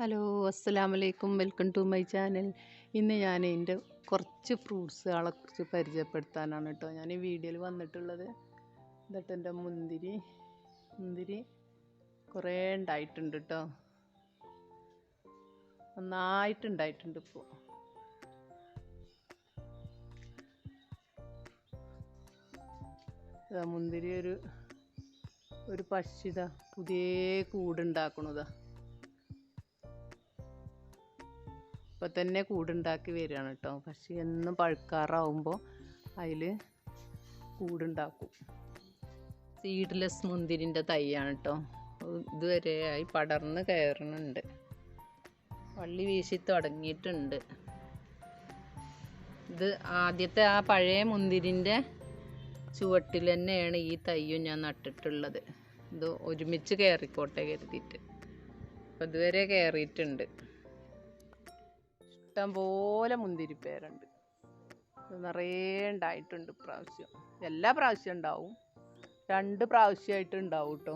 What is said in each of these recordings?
Hello അസ്സലാമു വലൈക്കും welcome to my channel. ഇന്ന് ഞാൻ എന്റെ കുറച്ച് ഫ്രൂട്ട്സുകളെ കുറിച്ച് പരിചയപ്പെടുത്താനാണ് കേട്ടോ ഞാൻ ഈ വീഡിയോയിൽ വന്നിട്ടുള്ളത്. എന്നിട്ട് എന്റെ മുന്തിരി മുന്തിരി കുറേ ഉണ്ടായിട്ടുണ്ട് കേട്ടോ. നന്നായിട്ടുണ്ടായിട്ടുണ്ട് ഇപ്പോൾ മുന്തിരി ഒരു ഒരു പക്ഷിതാ പുതിയ കൂടുണ്ടാക്കണതാ ഇപ്പം തന്നെ കൂടുണ്ടാക്കി വരികയാണ് കേട്ടോ. പക്ഷെ എന്നും പഴുക്കാറാവുമ്പോൾ അതിൽ കൂടുണ്ടാക്കും. സീഡ്ലെസ് മുന്തിരിന്റെ തൈയാണ് കേട്ടോ. ഇതുവരെ ആയി പടർന്ന് കയറുന്നുണ്ട് വള്ളി വീശി തുടങ്ങിയിട്ടുണ്ട്. ഇത് ആദ്യത്തെ ആ പഴയ മുന്തിരിന്റെ ചുവട്ടിൽ തന്നെയാണ് ഈ തയ്യും ഞാൻ നട്ടിട്ടുള്ളത്. ഇത് ഒരുമിച്ച് കയറിക്കോട്ടെ കരുതിയിട്ട്. അപ്പം ഇതുവരെ കയറിയിട്ടുണ്ട്. ഇഷ്ടം പോലെ മുന്തിരിപ്പേരുണ്ട് നിറയെ ഉണ്ടായിട്ടുണ്ട് ഇപ്രാവശ്യം. എല്ലാ പ്രാവശ്യം ഉണ്ടാവും. രണ്ട് പ്രാവശ്യമായിട്ട് ഉണ്ടാവും കേട്ടോ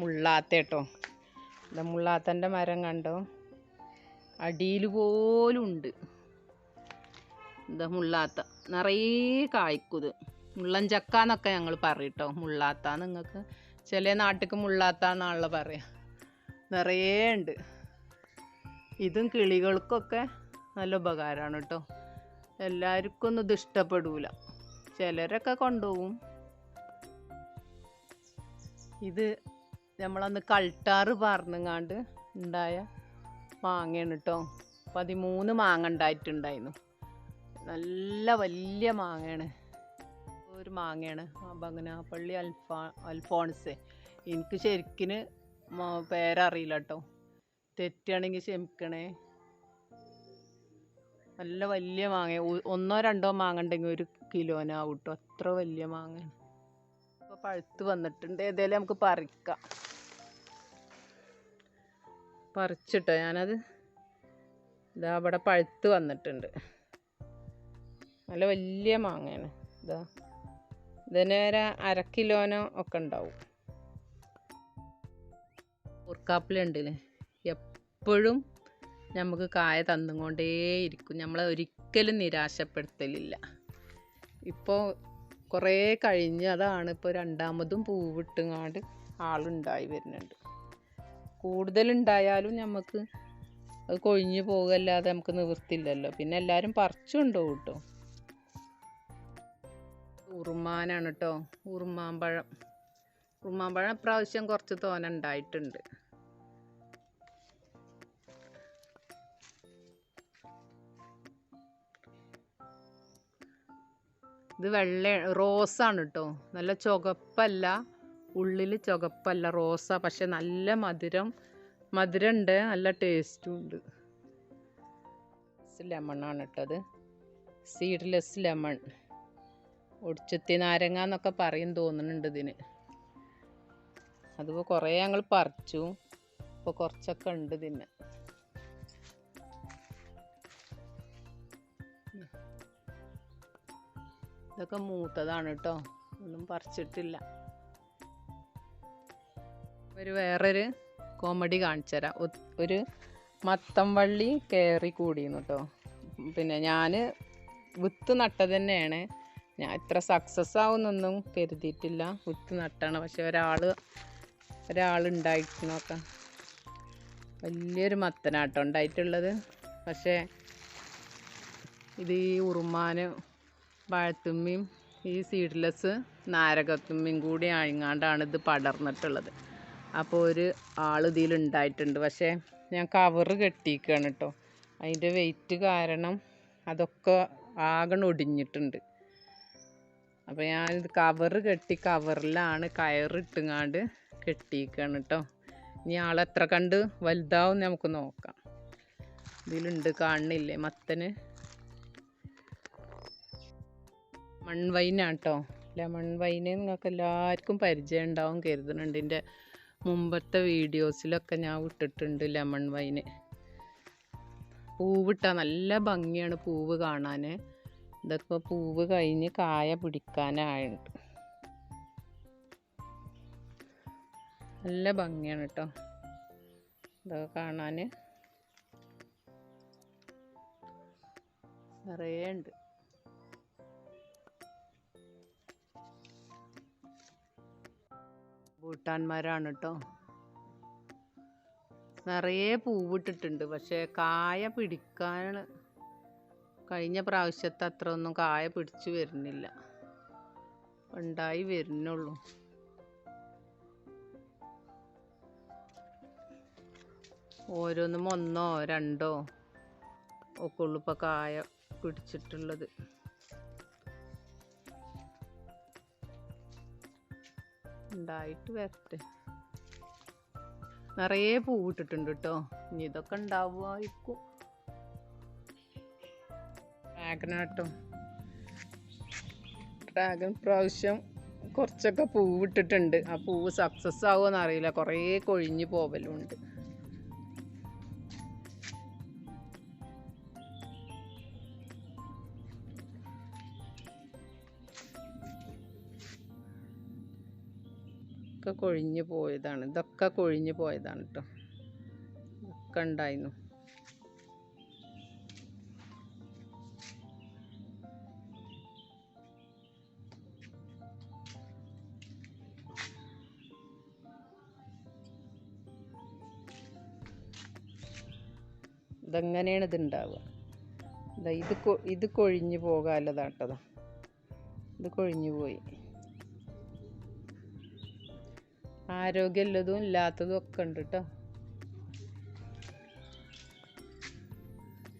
മുള്ളാത്ത കേട്ടോ ഇത് മുള്ളാത്തന്റെ മരം കണ്ടോ? അടിയിൽ പോലും ഉണ്ട്. എന്താ മുള്ളാത്ത? നിറയെ കായ്ക്കുത് മുള്ളൻ ചക്ക എന്നൊക്കെ ഞങ്ങൾ പറയും കേട്ടോ മുള്ളാത്ത നിങ്ങൾക്ക് ചില നാട്ടിക്ക് മുള്ളാത്ത എന്നാണല്ലോ പറയാ. നിറയെ ഉണ്ട്. ഇതും കിളികൾക്കൊക്കെ നല്ല ഉപകാരമാണ് കേട്ടോ. എല്ലാവർക്കും ഒന്നും ഇത് ഇഷ്ടപ്പെടൂല. ചിലരൊക്കെ കൊണ്ടുപോകും. ഇത് നമ്മളന്ന് കൾട്ടാറ് പറഞ്ഞങ്ങാണ്ട് ഉണ്ടായ മാങ്ങയാണ് കേട്ടോ. പതിമൂന്ന് മാങ്ങ ഉണ്ടായിട്ടുണ്ടായിരുന്നു. നല്ല വലിയ മാങ്ങയാണ്. ഒരു മാങ്ങയാണ്. ബംഗനാപ്പള്ളി അൽഫാ അൽഫോൺസ്. എനിക്ക് ശരിക്കിന് പേരറിയില്ല കേട്ടോ തെറ്റാണെങ്കിൽ ക്ഷമിക്കണേ. നല്ല വലിയ മാങ്ങ. ഒന്നോ രണ്ടോ മാങ്ങ ഉണ്ടെങ്കിൽ ഒരു കിലോനാവും കേട്ടോ അത്ര വലിയ മാങ്ങയാണ്. ഇപ്പോൾ പഴുത്ത് വന്നിട്ടുണ്ട്. ഏതായാലും നമുക്ക് പറിക്കാം. പറിച്ചിട്ടോ ഞാനത്? ഇതാ അവിടെ പഴുത്ത് വന്നിട്ടുണ്ട്. നല്ല വലിയ മാങ്ങയാണ്. ഇതാ. ഇതിന് ഒരു അര കിലോനോ ഒക്കെ ഉണ്ടാവും. ഉർക്കാപ്പിലുണ്ടല്ലേ എപ്പോഴും നമുക്ക് കായ തന്നുകൊണ്ടേയിരിക്കും നമ്മളെ ഒരിക്കലും നിരാശപ്പെടുത്തലില്ല. ഇപ്പോൾ കുറേ കഴിഞ്ഞ് അതാണ് ഇപ്പോൾ രണ്ടാമതും പൂവിട്ടുങ്ങാണ്ട് ആളുണ്ടായി വരുന്നുണ്ട്. കൂടുതലുണ്ടായാലും നമുക്ക് അത് കൊഴിഞ്ഞു പോകല്ലാതെ നമുക്ക് നിവൃത്തില്ലല്ലോ പിന്നെ എല്ലാവരും പറിച്ചുണ്ടോ കേട്ടോ. ഉറുമാനാണ് കേട്ടോ ഉറുമാമ്പഴം ഉറുമാമ്പഴം ഇപ്രാവശ്യം കുറച്ച് തോന ഉണ്ടായിട്ടുണ്ട്. ഇത് വെള്ള റോസാണ് കേട്ടോ നല്ല ചുവപ്പല്ല. ഉള്ളിൽ ചുവപ്പല്ല റോസ. പക്ഷെ നല്ല മധുരം മധുരം ഉണ്ട് നല്ല ടേസ്റ്റും ഉണ്ട്. ലെമണാണ് ഇട്ടത് സീഡ്ലെസ് ലെമൺ ഒടിച്ചുത്തി നാരങ്ങ എന്നൊക്കെ പറയും തോന്നുന്നുണ്ട് ഇതിന്. അതിപ്പോൾ കുറേ ഞങ്ങൾ പറിച്ചു. ഇപ്പോൾ കുറച്ചൊക്കെ ഉണ്ട് ഇതിന്. ഇതൊക്കെ മൂത്തതാണ് കേട്ടോ ഒന്നും പറിച്ചിട്ടില്ല. ഒരു വേറൊരു കോമഡി കാണിച്ചു തരാം. ഒരു മത്തം വള്ളി കയറി കൂടിയിരുന്നു കേട്ടോ പിന്നെ ഞാൻ വിത്ത് നട്ടത് തന്നെയാണ്. ഞാൻ ഇത്ര സക്സസ് ആവുന്നൊന്നും കരുതിയിട്ടില്ല. വിത്ത് നട്ടാണ്. പക്ഷെ ഒരാൾ ഒരാളുണ്ടായിട്ടുന്നൊക്കെ വലിയൊരു മത്തനാട്ടം ഉണ്ടായിട്ടുള്ളത്. പക്ഷേ ഇത് ഈ ഉറുമാന് വാഴത്തുമ്മിയും ഈ സീഡ്ലെസ് നാരകത്തുമ്മിയും കൂടി അഴിങ്ങാണ്ടാണ് ഇത് പടർന്നിട്ടുള്ളത്. അപ്പോൾ ഒരു ആൾ ഇതിലുണ്ടായിട്ടുണ്ട് പക്ഷേ ഞാൻ കവറ് കെട്ടിയിരിക്കുകയാണ് കേട്ടോ. അതിന്റെ വെയിറ്റ് കാരണം അതൊക്കെ ആകെ ഒടിഞ്ഞിട്ടുണ്ട് അപ്പോൾ ഞാനിത് കവറ് കെട്ടി കവറിലാണ് കയറിട്ടുങ്ങാണ്ട് കെട്ടിയിരിക്കുകയാണ് കേട്ടോ ഇനി ആളെത്ര കണ്ട് വലുതാവും നമുക്ക് നോക്കാം. ഇതിലുണ്ട് കാണുന്നില്ലേ മത്തന്? മൺവൈനാണ് കേട്ടോ ലെമൺ വൈന് നിങ്ങൾക്ക് എല്ലാവർക്കും പരിചയം ഉണ്ടാവും കരുതുന്നുണ്ട്. എന്റെ മുമ്പത്തെ വീഡിയോസിലൊക്കെ ഞാൻ വിട്ടിട്ടുണ്ട് ലെമൺ വൈന് പൂവിട്ട നല്ല ഭംഗിയാണ് പൂവ് കാണാൻ ഇതൊക്കെ പൂവ് കഴിഞ്ഞ് കായ പിടിക്കാനായിട്ട്. നല്ല ഭംഗിയാണ് കേട്ടോ ഇതൊക്കെ കാണാൻ നിറയെ ഉണ്ട്. ഭൂട്ടാന്മാരാണ് കേട്ടോ നിറയെ പൂവിട്ടിട്ടുണ്ട്. പക്ഷേ കായ പിടിക്കാൻ കഴിഞ്ഞ പ്രാവശ്യത്തെ അത്ര ഒന്നും കായ പിടിച്ചു വരുന്നില്ല. ഉണ്ടായി വരുന്നുള്ളൂ. ഓരോന്നും ഒന്നോ രണ്ടോ ഒക്കെ ഉള്ളു ഇപ്പോൾ കായ പിടിച്ചിട്ടുള്ളത്. ഉണ്ടായിട്ട് വരട്ടെ. നിറയെ പൂവിട്ടിട്ടുണ്ട് കേട്ടോ. ഇനി ഇതൊക്കെ ഉണ്ടാവുമായിരിക്കും. ഡ്രാഗനാട്ടോ ഡ്രാഗൺ പ്രാവശ്യം കുറച്ചൊക്കെ പൂവിട്ടിട്ടുണ്ട്. ആ പൂവ് സക്സസ് ആവുമെന്ന് അറിയില്ല കുറേ കൊഴിഞ്ഞു പോവലുണ്ട്. ഒക്കെ കൊഴിഞ്ഞു പോയതാണ്. ഇതൊക്കെ കൊഴിഞ്ഞു പോയതാണ് കേട്ടോ. ഒക്കെ ഉണ്ടായിരുന്നു. ഇതെങ്ങനെയാണ് ഇത് ഉണ്ടാവുക ഇതാ ഇത് ഇത് കൊഴിഞ്ഞു പോകാല്ലതാട്ടതാ ഇത് കൊഴിഞ്ഞു പോയി. ആരോഗ്യമുള്ളതും ഇല്ലാത്തതും ഒക്കെ ഉണ്ട് കേട്ടോ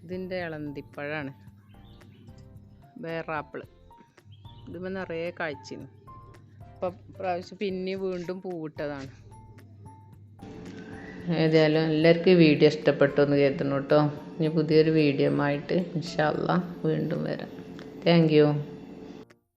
ഇതിന്റെ ഇളന്തിപ്പഴാണ്. വേറാപ്പിൾ. ഇതിപ്പോൾ നിറയെ കാഴ്ചയാണ് ഇപ്പം പ്രാവശ്യം പിന്നെ വീണ്ടും പൂവിട്ടതാണ്. ഏതായാലും എല്ലാവർക്കും ഈ വീഡിയോ ഇഷ്ടപ്പെട്ടു എന്ന് കരുതുന്നു കേട്ടോ. ഇനി പുതിയൊരു വീഡിയോ ആയിട്ട് ഇൻഷാല്ല വീണ്ടും വരാം. Thank you